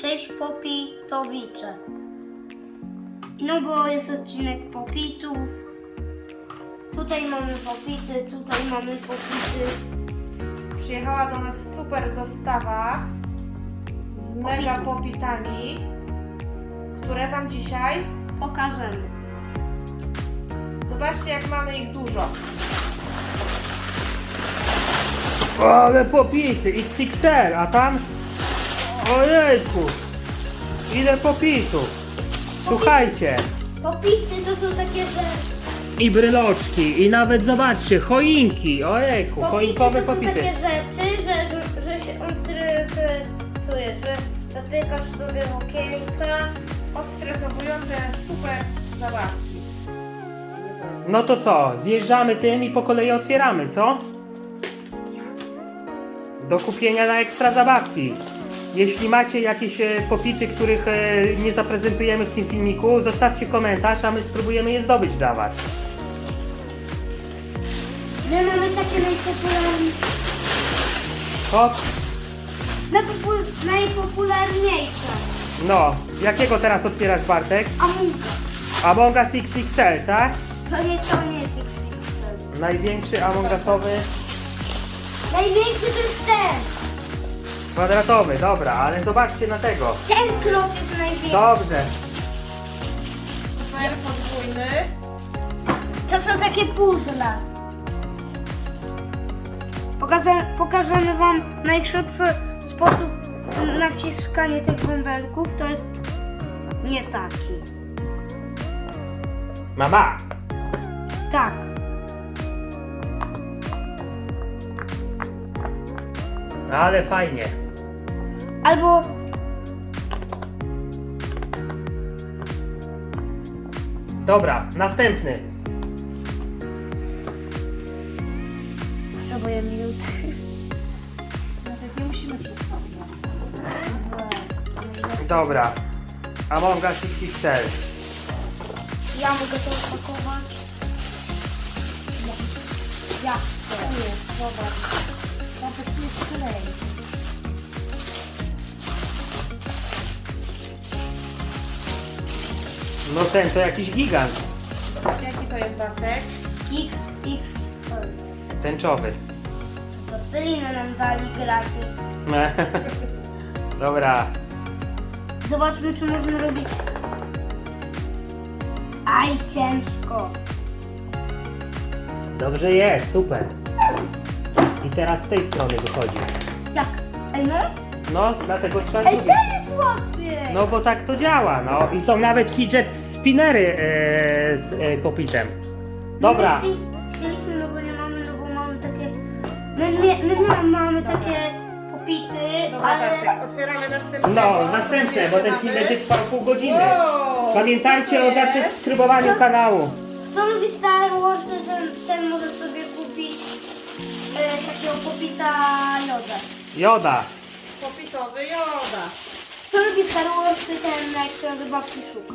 Cześć Popitowicze. No bo jest odcinek Popitów. Tutaj mamy Popity, tutaj mamy Popity. Przyjechała do nas super dostawa z mega Popitów. popitami, które Wam dzisiaj, Pokażemy. zobaczcie jak mamy ich dużo. Ale popity, XXL, a tam... Ojejku! Ile popitów! Słuchajcie! Popity to są takie, że... I bryloczki, i nawet zobaczcie, choinki! Ojejku, choinkowe to są takie rzeczy, że, że, że się on stresuje, że zapykasz sobie okienka. Odstresowujące super zabawki. No to co, zjeżdżamy tym i po kolei otwieramy, co? Do kupienia na ekstra zabawki. Jeśli macie jakieś e, popity, których e, nie zaprezentujemy w tym filmiku, zostawcie komentarz, a my spróbujemy je zdobyć dla Was. My mamy takie najpopularniejsze. Hop, Najpopu- najpopularniejsze. no, jakiego teraz otwierasz Bartek? Among Among Us XXL, tak? To nie, to nie jest XXL. Największy Among Usowy, Największy to jest ten. Kwadratowy, dobra, ale zobaczcie na tego. Ten klot jest największy. Dobrze, Super podwójny. To są takie puzzle. Pokażę, pokażemy Wam najszybszy sposób na wciskanie tych bąbelków. To jest nie taki. mama. Tak. Ale fajnie. Albo Dobra, następny. potrzebuję minuty. Nawet nie musimy. Dobra. Among Us XXL. Ja mogę to opakować. Ja. Zobacz. Nawet tu jest klej. No ten to jakiś gigant. Jaki to jest Bartek? X, X. Tęczowy. Plastelinę nam dali gratis. Dobra. Zobaczmy, czy możemy robić. Aj, ciężko. Dobrze jest, super. I teraz z tej strony wychodzi. Jak? Ej, no? No, dlatego trzeba Ej, zrobić. ten jest łatwiej. No bo tak to działa, no. I są nawet fidget spinnery e, z e, popitem. Dobra. My chci- chcieliśmy, no bo nie mamy, no bo mamy takie... My, my, my ma- mamy takie popity, Dobra ale... Bartek, otwieramy następnego. No, następne, bo ten film będzie trwał pół godziny. Wow, Pamiętajcie o zasubskrybowaniu kanału. Kto lubi Star Wars, ten, ten może sobie kupić e, takiego popita Jodę. Joda. Popitowy joda. Kto lubi Star ten na ekstra zabawki szuka.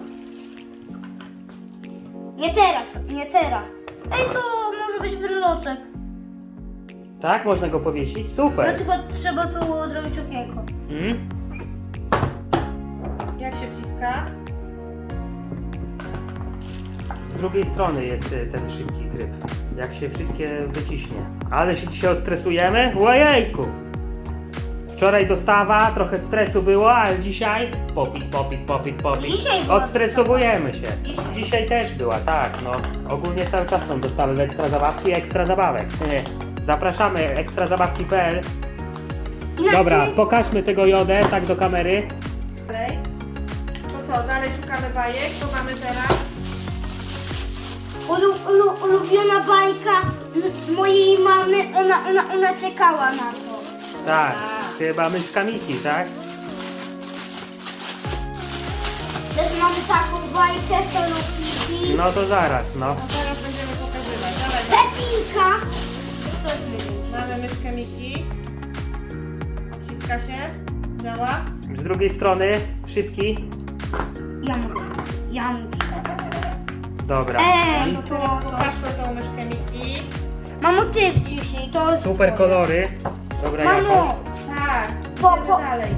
Nie teraz, nie teraz. Ej, to może być bryloczek. Tak, można go powiesić? No Super. tylko trzeba tu zrobić okienko. Mm? Jak się wciska? Z drugiej strony jest y, ten szybki tryb. Jak się wszystkie wyciśnie. Ale się dzisiaj ostresujemy? Ojejku! Wczoraj dostawa, trochę stresu było, ale dzisiaj popit, popit, popit, popit. Dzisiaj była Odsstresowujemy się. Dzisiaj. Dzisiaj też była, tak, no. Ogólnie cały czas są dostawy w ekstra zabawki, ekstra zabawek. Zapraszamy ekstrazabawki.pl. I na Dobra, tym- pokażmy tego jodę, tak do kamery. Dalej. To co, dalej szukamy bajek. Co mamy teraz? Ulu, ulu, ulubiona bajka m- mojej mamy, ona, ona, ona czekała na to. Tak, chyba myszka Miki, tak? Też mamy taką bajkę, Hello Kitty. No to zaraz, no. No teraz będziemy pokazywać. Dawaj. Pepinka. To. Mamy myszkę Miki. Wciska się. Działa. Z drugiej strony, szybki. Ja mogę, ja muszę. Dobra. Ej, No to, teraz to. pokażmy tą myszkę Miki. Mamo, ty wciśnij, to jest Super twoje. kolory. Dobra. Mamo. Po- idziemy po- dalej.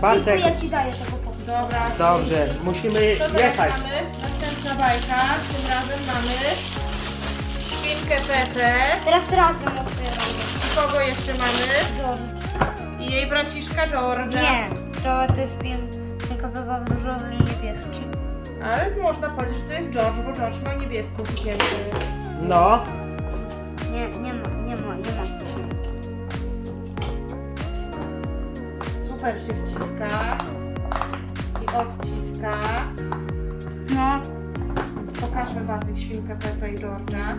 Bartek. ja ci daję tego popitu. Dobra. Dobrze, musimy To teraz jechać. mamy następna bajka. Tym razem mamy świnkę Pepę. Teraz razem otwieramy. Kogo jeszcze mamy? George. I jej braciszka George'a. Nie, to, to jest piękna kawa w różowym i niebieskim. Ale można powiedzieć, że to jest George, bo George ma niebieską sukienkę. No, Nie, nie ma, nie ma, nie ma. Super się wciska. I odciska. No, Pokażmy Bartek świnkę Pepę i George'a.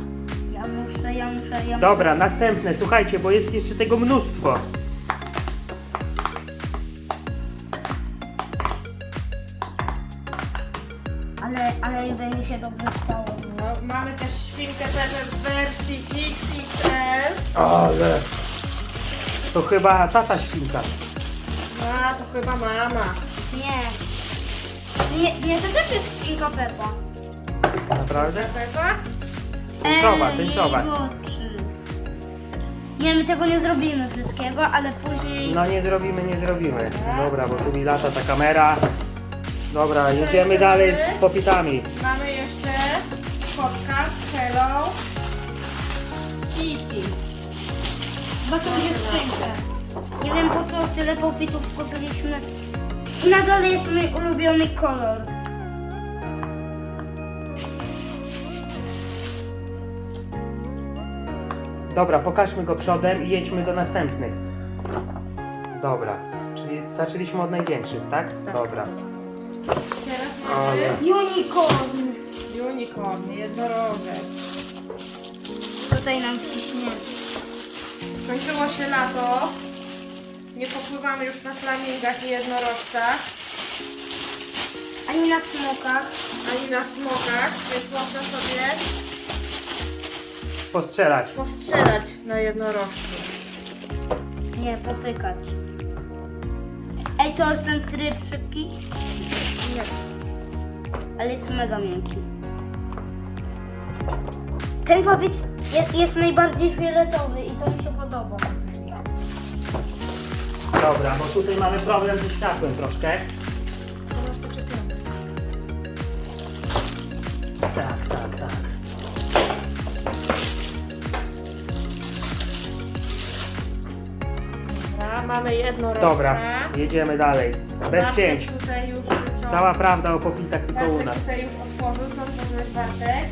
ja muszę, ja muszę, ja dobra, następne, słuchajcie, bo jest jeszcze tego mnóstwo. muszę. Ale, ale mi się dobrze stało. No, mamy też świnkę Pepę w wersji XXL. Ale. To chyba tata świnka. A, to chyba mama. Nie. Nie, nie, to też jest Inka Pepa. Naprawdę? Pepa? Tęczowa, tęczowa. oczy. Nie, my tego nie zrobimy wszystkiego, ale później... No nie zrobimy, nie zrobimy. Dobra, bo tu mi lata ta kamera. Dobra, jedziemy dalej z popitami. Mamy jeszcze kotka z Hello Kitty. Bo to po co tyle popitów kupiliśmy. I na dole jest mój ulubiony kolor. Dobra, pokażmy go przodem i jedźmy do następnych. Dobra, czyli zaczęliśmy od największych, tak? Dobra. Teraz Ale. mamy Unicorn. unicorn, jednorożec. Tutaj nam ciśnie. Skończyło się lato. Nie popływamy już na flamingach i jednorożcach, Ani na smokach. ani na smokach, więc można sobie Postrzelać. postrzelać na jednorożcu. Nie, popykać. Ej, to jest ten tryb szybki, Nie. ale jest mega miękki. Ten popit jest, jest najbardziej fioletowy i to mi się podoba. Dobra, bo tutaj mamy problem ze światłem troszkę. Tak, tak, tak. Dobra, mamy jednorożca. Dobra, jedziemy dalej. Bez Bartek cięć. Tutaj już wyciągnął. Cała prawda o popitach tylko u Bartek nas. tutaj już otworzył. Co otworzyłeś Bartek?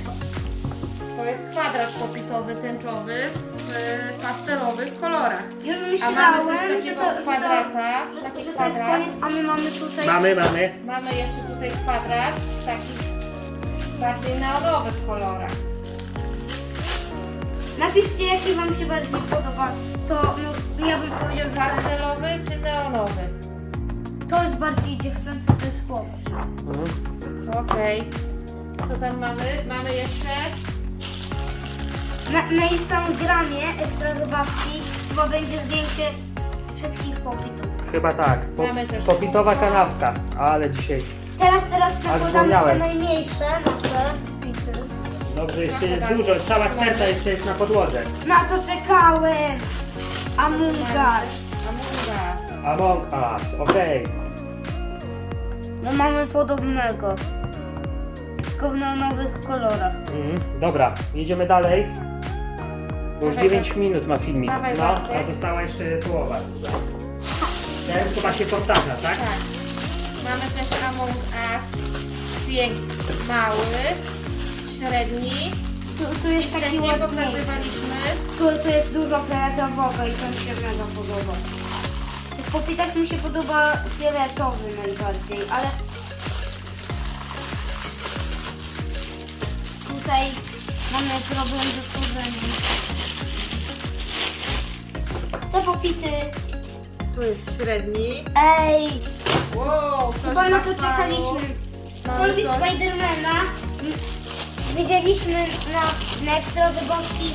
To jest kwadrat popitowy, tęczowy w pastelowych kolorach. Już A mamy myślałem, że takiego to, że to, kwadrata, że, taki że to jest kwadrat. koniec, a my mamy tutaj... Mamy, mamy. Mamy jeszcze tutaj kwadrat, taki bardziej neonowy w kolorach. Napiszcie, jaki wam się bardziej podoba. To no, ja bym powiedział, że Pastelowy czy neonowy? to jest bardziej dziewczęcy, to jest chłopszy. Mhm. Okej. Co tam mamy? Mamy jeszcze Na, na Instagramie ekstra zabawki chyba będzie zdjęcie wszystkich popitów. Chyba tak. Po, Mamy też popitowa kanapka. Ale dzisiaj. Teraz, teraz nakładamy te zwolniałem. najmniejsze nasze. Dobrze, jeszcze jest dużo. Cała sterta jeszcze jest na podłodze. Na to czekałem! Among Us. Among Us, okej. No mamy podobnego. Tylko w neonowych kolorach. Mhm. Dobra, jedziemy dalej. Bo już Dawaj, 9 minut ma filmik. Dawaj, No, Bartek. a została jeszcze połowa. Ten chyba się powtarza, tak? Tak. Mamy też Among Us. Piękny, mały, średni. Tu, tu jest taki Wcześniej ładny. pokazywaliśmy. Tu, tu jest dużo fioletowogo i to mi się mega podoba. W popitach mi się podoba fioletowy najbardziej, ale tutaj mamy problem z tworzeniem. Te popity, Tu jest średni. ej, Wow, coś chyba na to nastało. czekaliśmy. Mamy coś. Spidermana widzieliśmy na, na ekstra zabawki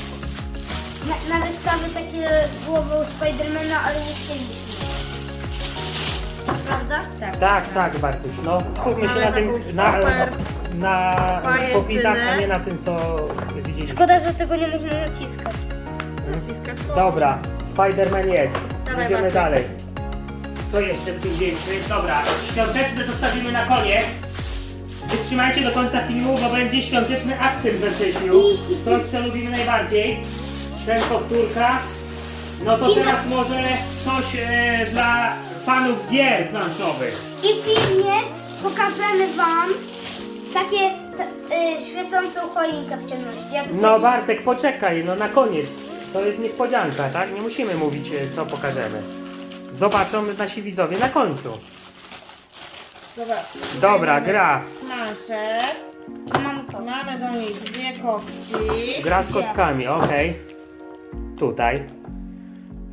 na, na wystawy takie głowy Spidermana, ale nie chcieliśmy. Prawda? Tak, Tak, tak, Bartuś. No, skupmy się na tym, na, super na pajęczynę. popitach, a nie na tym, co widzieliśmy. Szkoda, że tego nie można naciskać. Naciskać to. Dobra, Spider-Man jest. Dawaj, Bartek. dalej. Co jeszcze z tych większych? Dobra, świąteczne zostawimy na koniec. Wytrzymajcie do końca filmu, bo będzie świąteczny akcent we wrześniu. Coś, co lubimy najbardziej. Ten powtórka. No to teraz może coś e, dla fanów gier planszowych. I w filmie pokażemy wam takie t- y, świecącą choinkę w ciemności. Jak No Bartek, poczekaj, no na koniec. To jest niespodzianka, tak? Nie musimy mówić, e, co pokażemy. Zobaczą nasi widzowie na końcu. Zobaczcie. tutaj Dobra, mamy gra. Planszę. Mamy to. Mamy do nich dwie kostki. Gra z kostkami, okej. Tutaj.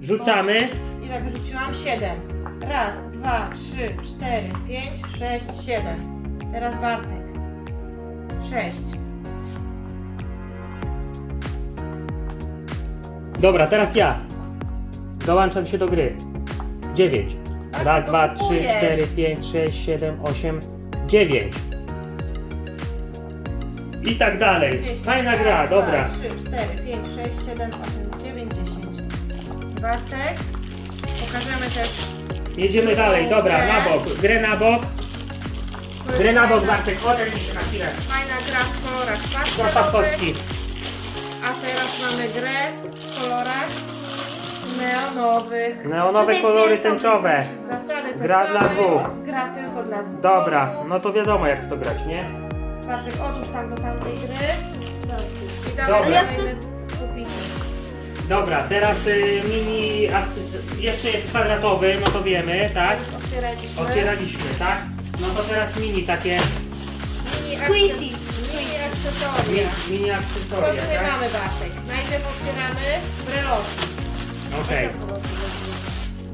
Rzucamy. Ile wyrzuciłam? Siedem. Raz, dwa, trzy, cztery, pięć, sześć, siedem. Teraz Bartek. Sześć. Dobra, teraz ja. Dołączam się do gry. 9. A Raz, dwa, trzy, kupujesz. cztery, pięć, sześć, siedem, osiem, dziewięć. I tak dalej. Dziesięć. Fajna gra, Raz, dobra. Dwa, trzy, cztery, pięć, sześć, siedem, osiem, dziewięć, dziesięć. Bartek. Pokażemy też. Jedziemy dalej, dobra, na bok. Grę na bok. Bok, fajna- Bartek. Odejdź się na chwilę. Fajna gra w kolorach Zostaw pastelowych. kostki. A teraz mamy grę w kolorach neonowych. Neonowe Tutaj kolory tęczowe. Zasady te Gra same, dla dwóch. Gra tylko dla dwóch Dobra, no to wiadomo jak w to grać, nie? Bartek, odrzuć tam do tamtej gry. I Dobra. Dobra, teraz y, mini akces... Jeszcze jest kwadratowy, no to wiemy, tak? Otwieraliśmy. Otwieraliśmy, tak? No to teraz mini takie, Mini, akces- mini mi, akcesoria. mini akcesoria, tutaj tak? mamy, Bartek? Najpierw otwieramy breloczek. Okej,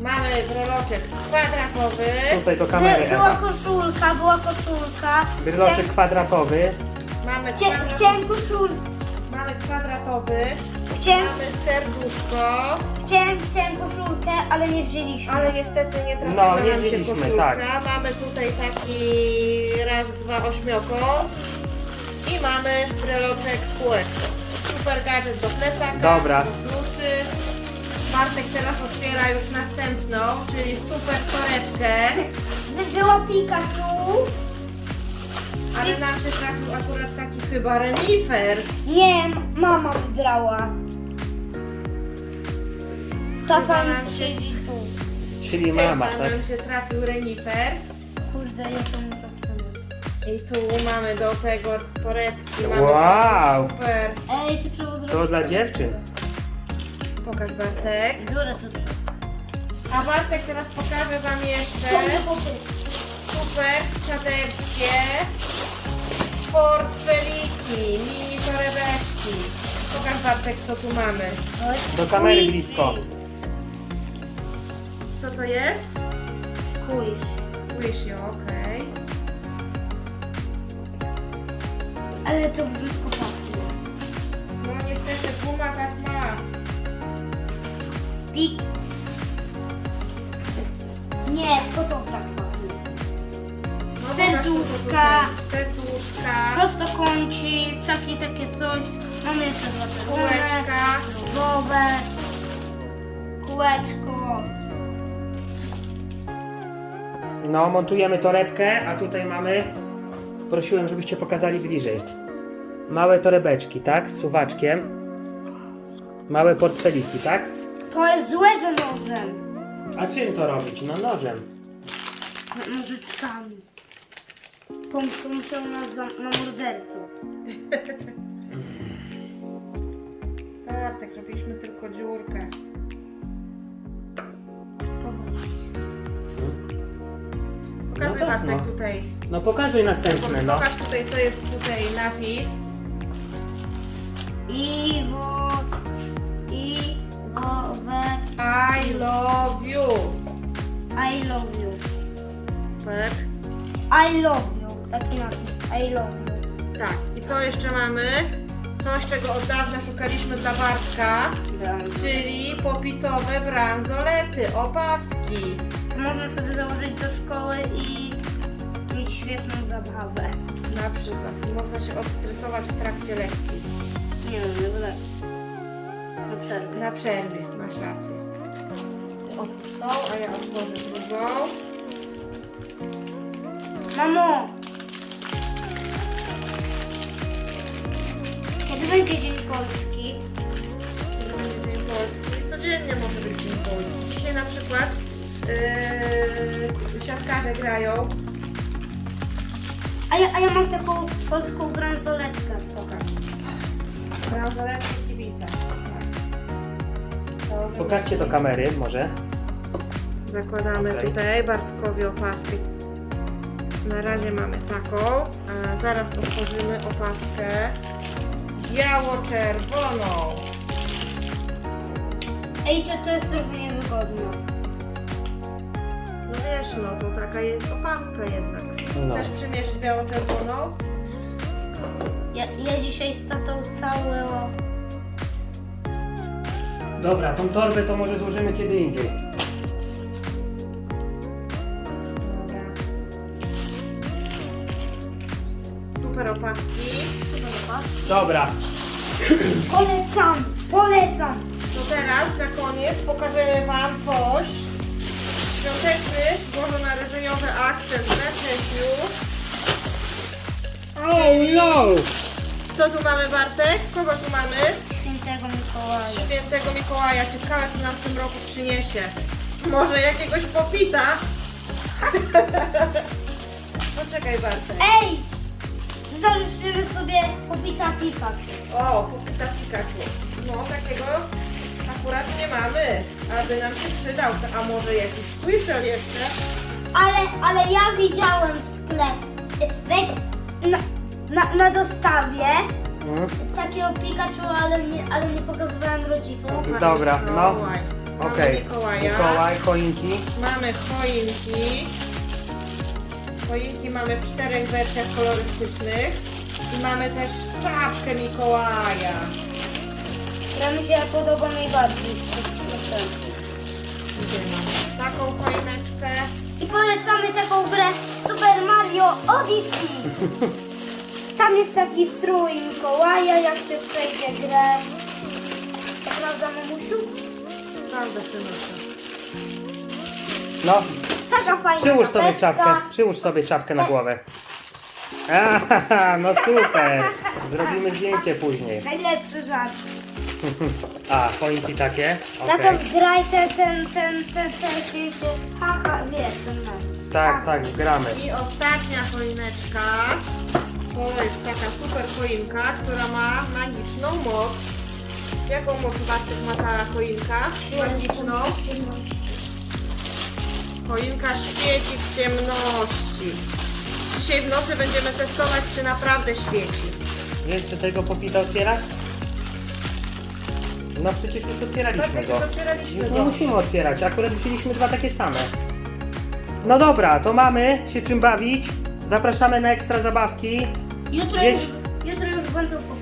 Mamy breloczek kwadratowy. tutaj do kamery By, była Ewa. koszulka, była koszulka. Bryloczek kwadratowy. Mamy, Chcia, kwadrat... chciałem koszul, mamy kwadratowy. Chciałem, Mamy serduszko. chciałem, chciałem koszulkę, ale nie wzięliśmy. Ale niestety nie trafiła No, nie nam się wzięliśmy, koszulka. tak. Mamy tutaj taki raz, dwa ośmiokąt. I mamy breloczek kółeczko. Super gadżet do plecaka, Dobra. do kluczy. Bartek teraz otwiera już następną, czyli super torebkę. By była Pikachu. Ale nam się trafił akurat taki chyba renifer. Nie, mama wybrała. Ta Chyba pan nam się- siedzi tu. Czyli mama, Chyba tak? nam się trafił renifer. Kurde, ja to muszę przemyśleć. I tu mamy do tego torebki. Mamy Wow. Super. Ej, to trzeba zrobić. To dla dziewczyn. Pokaż Bartek. Biorę to trzeba. A Bartek teraz pokaże Wam jeszcze Ciągle po tym. super czapeczkie, portfeliki, mini torebeczki. Pokaż Bartek co tu mamy. Do kamery blisko. Co to jest? Squish. Wishy, okej. Ale to brzydko pachnie. No niestety Puma tak ma. Pik. Nie, to to Serduszka. Serduszka. Prostokącik, takie, takie coś. Mamy jeszcze dwa. Kółeczka. Różowe. Kółeczko. No, montujemy torebkę, a tutaj mamy... Prosiłem, żebyście pokazali bliżej. Małe torebeczki, tak? Z suwaczkiem. Małe portfeliki, tak? To jest złe, że nożem. A czym to robić? No nożem. Nożyczkami. Nas za, na morderców. Bartek, robiliśmy tylko dziurkę. Pokazuj No tak, Bartek no. tutaj. No pokazuj następne, no. Pokaż tutaj, co jest tutaj napis. Iwo. Iwo. We. I love you. I love you. Tak. I love you. Taki napis. I love you. Tak. I co jeszcze mamy? Coś, czego od dawna szukaliśmy dla Bartka, czyli popitowe bransolety, opaski. Można sobie założyć do szkoły i mieć świetną zabawę. Na przykład. Można się odstresować w trakcie lekcji. Nie wiem, nie będę. Na przerwę. Na przerwie, masz rację. otwórz tą, a ja otworzę drugą. Mamo! Będzie Dzień Polski? Dzień Polski. Codziennie może być Dzień Polski. Dzisiaj na przykład yy, siatkarze grają. A ja, a ja mam taką polską bransoletkę. Pokaż. Bransoletki kibice. To Pokażcie do kamery może. Zakładamy Okej. tutaj Bartkowi opaskę. Na razie mamy taką, a zaraz otworzymy opaskę biało-czerwoną. Ej, to, to jest trochę niewygodne. No wiesz, no to taka jest opaska jednak. No. Chcesz przymierzyć biało-czerwoną? Ja, ja dzisiaj z tatą cały... o- Dobra, tą torbę to może złożymy kiedy indziej. Dobra. Super opaski. Dobra. Polecam! Polecam! To teraz na koniec pokażemy Wam coś. Świąteczny, bożonarodzeniowy akcent na Czesiu. Oh no! Co tu mamy Bartek? Kogo tu mamy? Świętego Mikołaja. Świętego Mikołaja. Ciekawe co nam w tym roku przyniesie. Może jakiegoś popita? Poczekaj Bartek. Ej! Zażyczymy sobie popita Pikachu. O, popita Pikachu. No takiego akurat nie mamy. Aby nam się przydał. A może jakiś Squirtle jeszcze? Ale, ale ja widziałem w sklepie, na, na, na dostawie takiego Pikachu, ale nie, ale nie pokazywałem rodzicom. Dobra, no. Mikołaj. Mamy Okej. Mikołaja. Mikołaj, choinki. Mamy choinki. Choinki mamy w czterech wersjach kolorystycznych. I mamy też czapkę Mikołaja. która mi się podoba najbardziej. Taką choineczkę. I polecamy taką grę Super Mario Odyssey. Tam jest taki strój Mikołaja, jak się przejdzie grę. To prawda, mamusiu? Prawda. No, Taka fajna przyłóż sobie czapeczka. czapkę. Przyłóż sobie czapkę na głowę. Aha, no super. Zrobimy zdjęcie później. Najlepszy żart. A, choinki takie. Na Okej. to zgraj ten, ten, ten, ten, ten, się, się, haha, wiesz, ten nasz. Tak, tak, gramy. I ostatnia choineczka. To jest taka super choinka, która ma magiczną moc. Jaką moc Bartek ma ta choinka? Magiczną. Choinka świeci w ciemności. Dzisiaj w nocy będziemy testować, czy naprawdę świeci. Wiesz, czy tego popita otwierać? No przecież już otwieraliśmy Bartek, go. już otwieraliśmy Już go. nie musimy otwierać, akurat wzięliśmy dwa takie same. No dobra, to mamy się czym bawić. Zapraszamy na ekstra zabawki. Jutro, Jedź. już, jutro już będą po...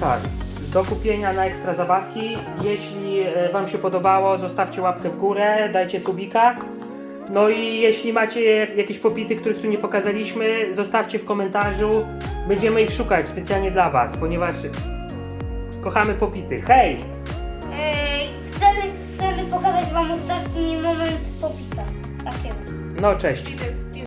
Tak, do kupienia na ekstra zabawki. Jeśli e, Wam się podobało, zostawcie łapkę w górę, dajcie subika. No i jeśli macie jakieś popity, których tu nie pokazaliśmy, zostawcie w komentarzu. Będziemy ich szukać specjalnie dla Was, ponieważ kochamy popity. Hej! Ej! Chcemy, chcemy pokazać Wam ostatni moment popita. Takiego. No cześć. Widzę